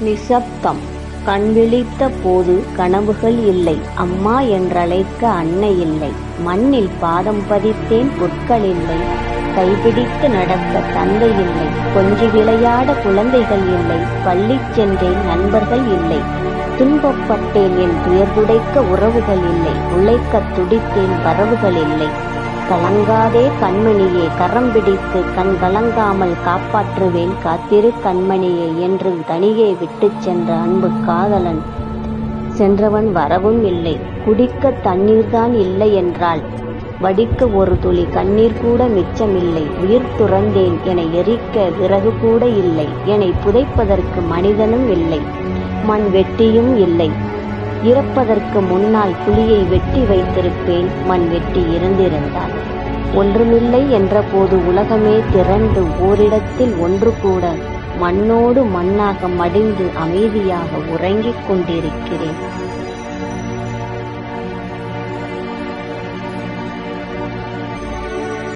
நிசப்தம். கண் விழித்த போது கனவுகள் இல்லை. அம்மா என்றழைக்க அன்னை இல்லை. மண்ணில் பாதம் பதித்தேன் புட்கள் இல்லை. கைபிடித்து நடக்க தந்தை இல்லை. கொஞ்சி விளையாட குழந்தைகள் இல்லை. பள்ளி சென்றேன் நண்பர்கள் இல்லை. துன்பப்பட்டேன் என் துயர்துடைக்க உறவுகள் இல்லை. உழைக்க துடித்தேன் வரவுகள் இல்லை. கலங்காதே கண்மணியே கரம் பிடித்து கண் கலங்காமல் காப்பாற்றுவேன் காத்திரு கண்மணியே என்று தனியே விட்டுச் சென்ற அன்பு காதலன். சென்றவன் வரவும் இல்லை. குடிக்க தண்ணீர்தான் இல்லை என்றால் வடிக்க ஒரு துளி கண்ணீர் கூட மிச்சமில்லை. உயிர் துறந்தேன் என எரிக்க விறகு கூட இல்லை. என்னை புதைப்பதற்கு மனிதனும் இல்லை. மண் வெட்டியும் இல்லை. இறப்பதற்கு முன்னால் புலியை வெட்டி வைத்திருப்பேன். மண் வெட்டி இருந்திருந்தார் ஒன்றுமில்லை என்றபோது உலகமே திரண்டு ஓரிடத்தில் ஒன்று கூட மண்ணோடு மண்ணாக மடிந்து அமைதியாக உறங்கிக் கொண்டிருக்கிறேன்.